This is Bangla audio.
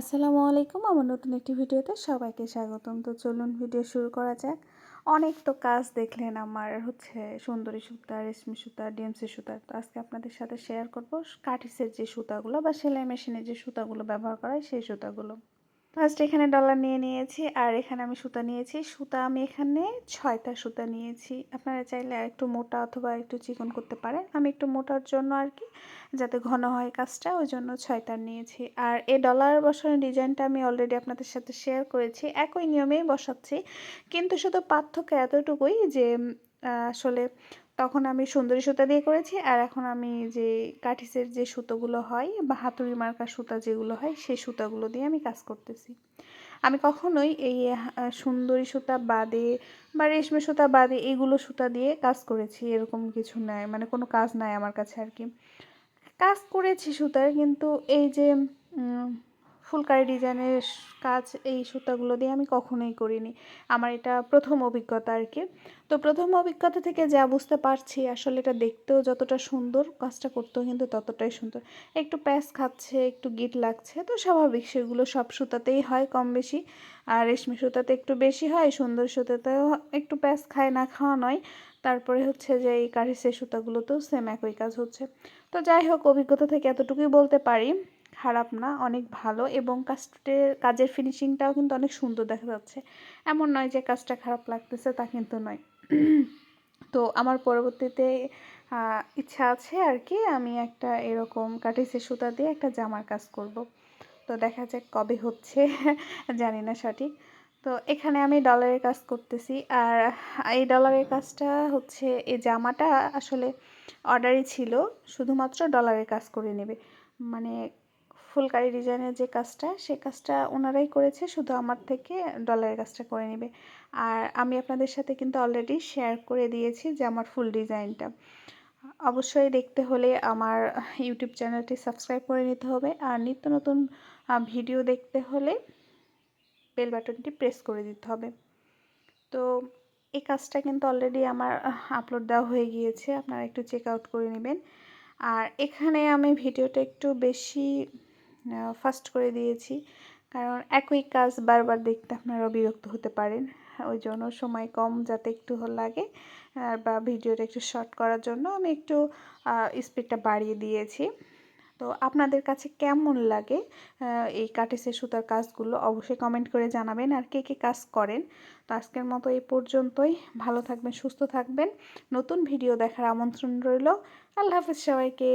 আসসালামু আলাইকুম। আমার নতুন একটি ভিডিওতে সবাইকে স্বাগতম। তো চলুন ভিডিও শুরু করা যাক। অনেক তো কাজ দেখলেন আমার হচ্ছে সুন্দরী সুতা, রেশমি সুতা, ডিএমসি সুতা। তো আজকে আপনাদের সাথে শেয়ার করব কাঠিসের যে সুতাগুলো বা সেলাই মেশিনের যে সুতাগুলো ব্যবহার করা হয় সেই সুতাগুলো। ফার্স্ট এখানে ডলার নিয়ে নিয়েছি, আর এখানে আমি সুতা নিয়েছি। সুতা আমি এখানে ছয়টা সুতা নিয়েছি। আপনারা চাইলে একটু মোটা অথবা একটু চিকন করতে পারেন। আমি একটু মোটার জন্য আর কি, যাতে ঘন হয় কাজটা, ওই জন্য ছয়টার নিয়েছি। আর এই ডলার বসানোর ডিজাইনটা আমি অলরেডি আপনাদের সাথে শেয়ার করেছি। একই নিয়মেই বসাচ্ছি। কিন্তু শুধু পার্থক্য এতটুকুই যে আসলে তখন আমি সুন্দরী সুতা দিয়ে করেছি আর এখন আমি যে কাঠিসের যে সুতোগুলো হয় বা হাতুড়ি মার্কা সুতা যেগুলো হয় সেই সুতাগুলো দিয়ে আমি কাজ করতেছি। আমি কখনোই এই সুন্দরী সুতা বাদে বা রেশমি সুতা বাদে এইগুলো সুতা দিয়ে কাজ করেছি, এরকম কিছু নাই মানে কোনো কাজ নাই আমার কাছে আর কি। কাজ করেছি সুতার কিন্তু এই যে ফুলকারি ডিজাইনের কাজ এই সুতাগুলো দিয়ে আমি কখনোই করিনি। আমার এটা প্রথম অভিজ্ঞতা আর কি। তো প্রথম অভিজ্ঞতা থেকে যা বুঝতে পারছি, আসলে এটা দেখতেও যতটা সুন্দর, কাজটা করতেও কিন্তু ততটাই সুন্দর। একটু প্যাস খাচ্ছে, একটু গিট লাগছে, তো স্বাভাবিক সেগুলো সব সুতাতেই হয় কম বেশি। আর রেশমি সুতাতে একটু বেশি হয়, সুন্দর সুতাতেও একটু প্যাস খায় না খাওয়া নয়। তারপরে হচ্ছে যে এই কারিসের সুতাগুলোতেও সেম একই কাজ হচ্ছে। তো যাই হোক, অভিজ্ঞতা থেকে এতটুকুই বলতে পারি। খারাপ না, অনেক ভালো এবং কাজটের কাজের ফিনিশিংটাও কিন্তু অনেক সুন্দর দেখা যাচ্ছে। এমন নয় যে কাজটা খারাপ লাগতেছে, তা কিন্তু নয়। তো আমার পরবর্তীতে ইচ্ছা আছে আর কি, আমি একটা এরকম কাটিসের সুতা দিয়ে একটা জামার কাজ করব। তো দেখা যাক কবে হচ্ছে, জানি না সঠিক। তো এখানে আমি ডলারের কাজ করতেছি, আর এই ডলারের কাজটা হচ্ছে, এই জামাটা আসলে অর্ডারই ছিল, শুধুমাত্র ডলারের কাজ করে নেবে। মানে ফুলকারি ডিজাইনের যে কাজটা, সে কাজটা ওনারাই করেছে, শুধু আমার থেকে ডলারের কাজটা করে নেবে। আর আমি আপনাদের সাথে কিন্তু অলরেডি শেয়ার করে দিয়েছি যে আমার ফুল ডিজাইনটা। অবশ্যই দেখতে হলে আমার ইউটিউব চ্যানেলটি সাবস্ক্রাইব করে নিতে হবে। আর নিত্য নতুন ভিডিও দেখতে হলে বেল বাটনটি প্রেস করে দিতে হবে। তো এই কাজটা কিন্তু অলরেডি আমার আপলোড দেওয়া হয়ে গিয়েছে। আপনারা একটু চেক আউট করে নেবেন। আর এখানে আমি ভিডিওটা একটু বেশি ফাস্ট করে দিয়েছি। কারণ একই কাজ বারবার দেখতে আপনারা বিরক্ত হতে পারেন। ওই জন্য সময় কম যাতে একটু লাগে। আর বা ভিডিওটা একটু শর্ট করার জন্য আমি একটু স্পিডটা বাড়িয়ে দিয়েছি। তো আপনাদের কাছে কেমন লাগে এই কাটিসের সুতার কাজগুলো? অবশ্যই কমেন্ট করে জানাবেন আর কে কে কাজ করেন। তো আজকের মতো এই পর্যন্তই। ভালো থাকবেন, সুস্থ থাকবেন। নতুন ভিডিও দেখার আমন্ত্রণ রইল। আল্লাহ হাফিজ সবাইকে।